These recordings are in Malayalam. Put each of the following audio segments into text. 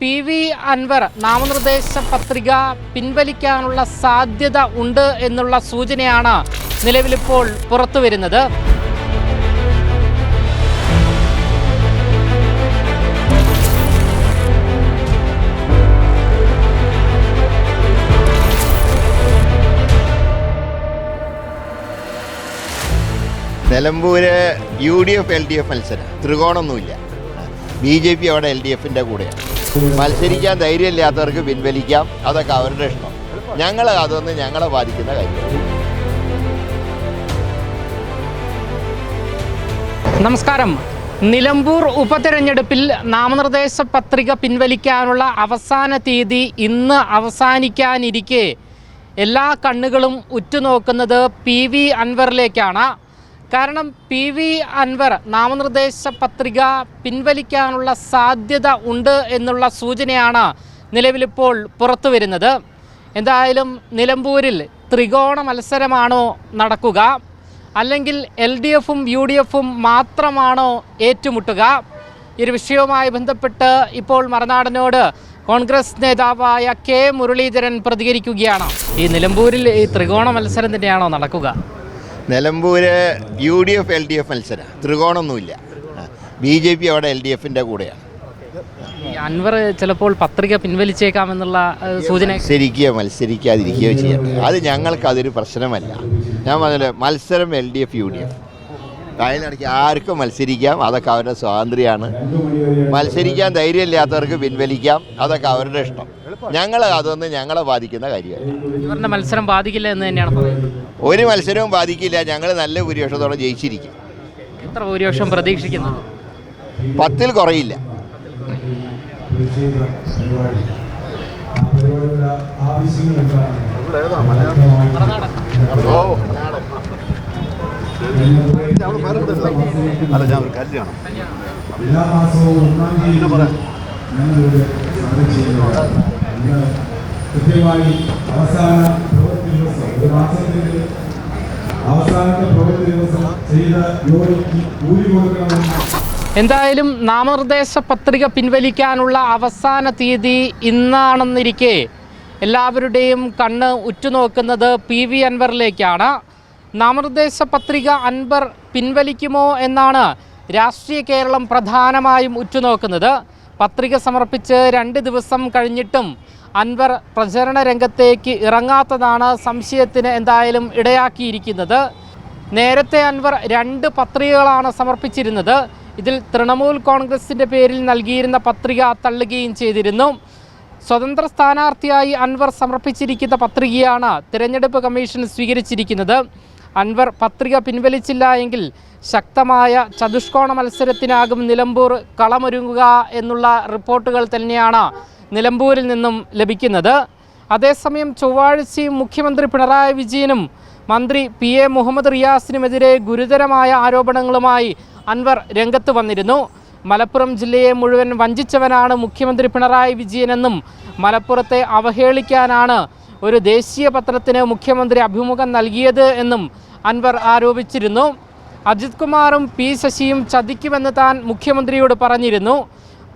പി വി അൻവർ നാമനിർദ്ദേശ പത്രിക പിൻവലിക്കാനുള്ള സാധ്യത ഉണ്ട് എന്നുള്ള സൂചനയാണ് നിലവിലിപ്പോൾ പുറത്തു വരുന്നത്. Nilambur U D F L D F മത്സരം. ത്രികോണമൊന്നുമില്ല. ബി ജെ പി അവിടെ എൽ ഡി എഫിന്റെ കൂടെയാണ്. മത്സരിക്കാൻ ധൈര്യമില്ലാത്തവർക്ക് പിൻവലിക്കാം. അതൊക്കെ അവരുടെ ഇഷ്ടം. ഞങ്ങൾ അതൊന്ന് ഞങ്ങളെ ബാധിക്കുന്ന കാര്യമാണ്. നമസ്കാരം. നിലമ്പൂർ ഉപതെരഞ്ഞെടുപ്പിൽ നാമനിർദ്ദേശ പത്രിക പിൻവലിക്കാനുള്ള അവസാന തീയതി ഇന്ന് അവസാനിക്കാനിരിക്കെ. എല്ലാ കണ്ണുകളും ഉറ്റുനോക്കുന്നത് പി വി അൻവറിലേക്കാണ്. കാരണം പി വി അൻവർ നാമനിർദ്ദേശ പത്രിക പിൻവലിക്കാനുള്ള സാധ്യത ഉണ്ട് എന്നുള്ള സൂചനയാണ് നിലവിലിപ്പോൾ പുറത്തു വരുന്നത്. എന്തായാലും നിലമ്പൂരിൽ ത്രികോണ മത്സരമാണോ നടക്കുക? അല്ലെങ്കിൽ എൽ ഡി എഫും യു ഡി എഫും മാത്രമാണോ ഏറ്റുമുട്ടുക? ഈ വിഷയവുമായി ബന്ധപ്പെട്ട് ഇപ്പോൾ മറുനാടനോട് കോൺഗ്രസ് നേതാവായ കെ മുരളീധരൻ പ്രതികരിക്കുകയാണ്. ഈ നിലമ്പൂരിൽ ഈ ത്രികോണ മത്സരം തന്നെയാണോ നടക്കുക? Nilambur U D F L D F മത്സരം. ത്രികോണമൊന്നുമില്ല. ബി ജെ പി അവിടെ എൽ ഡി എഫിന്റെ കൂടെയാണ് ഈ അൻവർ ചിലപ്പോൾ പത്രിക പിൻവലിച്ചേക്കാമെന്നുള്ള സൂചന മത്സരിക്കുകയോ മത്സരിക്കാതിരിക്കുകയോ ചെയ്യാം. അത് ഞങ്ങൾക്ക് അതൊരു പ്രശ്നമല്ല. ഞാൻ പറഞ്ഞല്ലോ മത്സരം L D F U D F അതിനിടയ്ക്ക് ആർക്കും മത്സരിക്കാം അതൊക്കെ അവരുടെ സ്വാതന്ത്ര്യമാണ്. മത്സരിക്കാൻ ധൈര്യമില്ലാത്തവർക്ക് പിൻവലിക്കാം അതൊക്കെ അവരുടെ ഇഷ്ടം. ഞങ്ങൾ അതൊന്നും ഞങ്ങളെ ബാധിക്കുന്ന കാര്യമാണ്. ഇവരുടെ മത്സരം ബാധിക്കില്ല എന്ന് തന്നെയാണ് പറയുന്നത്. ഒരു മത്സരവും ബാധിക്കില്ല. ഞങ്ങൾ നല്ല ഭൂരിപക്ഷത്തോടെ ജയിച്ചിരിക്കും. എത്ര ഭൂരിപക്ഷം പ്രതീക്ഷിക്കുന്നു? പത്തിൽ കുറയില്ല. അല്ല ഞാൻ ഒരു കല്യാണം. സമരം ചെയ്യുന്നതാണ് ഇന്ന് കൃത്യമായി അവസാന പ്രവൃത്തി ദിവസം ഒരു മാസത്തിന്റെ അവസാനത്തെ പ്രവൃത്തി ദിവസം ചെയ്ത ജോലിക്ക് കൂലി കൊടുക്കണമെന്ന് എന്തായാലും നാമനിർദ്ദേശ പത്രിക പിൻവലിക്കാനുള്ള അവസാന തീയതി ഇന്നാണെന്നിരിക്കെ എല്ലാവരുടെയും കണ്ണ് ഉറ്റുനോക്കുന്നത് പി വി അൻവറിലേക്കാണ്. നാമനിർദ്ദേശ പത്രിക അൻവർ പിൻവലിക്കുമോ എന്നാണ് രാഷ്ട്രീയ കേരളം പ്രധാനമായും ഉറ്റുനോക്കുന്നത്. പത്രിക സമർപ്പിച്ച് രണ്ട് ദിവസം കഴിഞ്ഞിട്ടും അൻവർ പ്രചരണ രംഗത്തേക്ക് ഇറങ്ങാത്തതാണ് സംശയത്തിന് എന്തായാലും ഇടയാക്കിയിരിക്കുന്നത്. നേരത്തെ അൻവർ രണ്ട് പത്രികകളാണ് സമർപ്പിച്ചിരുന്നത്. ഇതിൽ തൃണമൂൽ കോൺഗ്രസിന്റെ പേരിൽ നൽകിയിരുന്ന പത്രിക തള്ളുകയും ചെയ്തിരുന്നു. സ്വതന്ത്ര സ്ഥാനാർത്ഥിയായി അൻവർ സമർപ്പിച്ചിരിക്കുന്ന പത്രികയാണ് തിരഞ്ഞെടുപ്പ് കമ്മീഷൻ സ്വീകരിച്ചിരിക്കുന്നത്. അൻവർ പത്രിക പിൻവലിച്ചില്ല എങ്കിൽ ശക്തമായ ചതുഷ്കോണ മത്സരത്തിനാകും നിലമ്പൂർ കളമൊരുങ്ങുക എന്നുള്ള റിപ്പോർട്ടുകൾ തന്നെയാണ് നിലമ്പൂരിൽ നിന്നും ലഭിക്കുന്നത്. അതേസമയം ചൊവ്വാഴ്ചയും മുഖ്യമന്ത്രി പിണറായി വിജയനും മന്ത്രി പി എ മുഹമ്മദ് റിയാസിനുമെതിരെ ഗുരുതരമായ ആരോപണങ്ങളുമായി അൻവർ രംഗത്ത് വന്നിരുന്നു. മലപ്പുറം ജില്ലയെ മുഴുവൻ വഞ്ചിച്ചവനാണ് മുഖ്യമന്ത്രി പിണറായി വിജയനെന്നും മലപ്പുറത്തെ അവഹേളിക്കാനാണ് ഒരു ദേശീയ പത്രത്തിന് മുഖ്യമന്ത്രി അഭിമുഖം നൽകിയത് എന്നും അൻവർ ആരോപിച്ചിരുന്നു. അജിത് കുമാറും പി ശശിയും ചതിക്കുമെന്ന് താൻ മുഖ്യമന്ത്രിയോട് പറഞ്ഞിരുന്നു.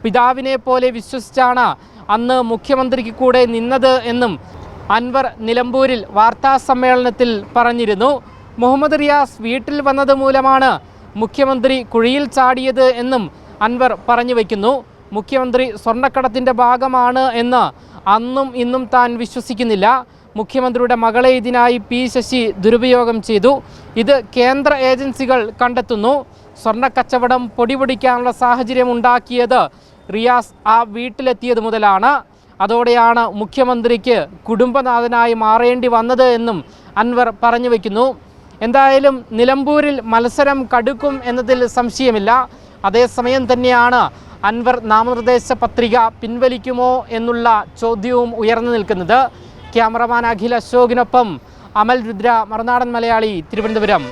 പിതാവിനെ പോലെ വിശ്വസിച്ചാണ് അന്ന് മുഖ്യമന്ത്രിക്ക് കൂടെ നിന്നത് എന്നും അൻവർ നിലമ്പൂരിൽ വാർത്താ സമ്മേളനത്തിൽ പറഞ്ഞിരുന്നു. മുഹമ്മദ് റിയാസ് വീട്ടിൽ വന്നത് മൂലമാണ് മുഖ്യമന്ത്രി കുഴിയിൽ ചാടിയത് എന്നും അൻവർ പറഞ്ഞു വയ്ക്കുന്നു മുഖ്യമന്ത്രി സ്വർണക്കടത്തിന്റെ ഭാഗമാണ് എന്ന് അന്നും ഇന്നും താൻ വിശ്വസിക്കുന്നില്ല. മുഖ്യമന്ത്രിയുടെ മകളെ ഇതിനായി പി ശശി ദുരുപയോഗം ചെയ്തു. ഇത് കേന്ദ്ര ഏജൻസികൾ കണ്ടെത്തുന്നു. സ്വർണക്കച്ചവടം പൊടിപൊടിക്കാനുള്ള സാഹചര്യം ഉണ്ടാക്കിയത് റിയാസ് ആ വീട്ടിലെത്തിയത് മുതലാണ്. അതോടെയാണ് മുഖ്യമന്ത്രിക്ക് കുടുംബനാഥനായി മാറേണ്ടി വന്നത് എന്നും അൻവർ പറഞ്ഞു വയ്ക്കുന്നു എന്തായാലും നിലമ്പൂരിൽ മത്സരം കടുക്കും എന്നതിൽ സംശയമില്ല. അതേസമയം തന്നെയാണ് അൻവർ നാമനിർദ്ദേശ പത്രിക പിൻവലിക്കുമോ എന്നുള്ള ചോദ്യവും ഉയർന്നു നിൽക്കുന്നത്. ക്യാമറമാൻ അഖിൽ അശോകിനൊപ്പം അമൽ രുദ്ര മറുനാടൻ മലയാളി തിരുവനന്തപുരം.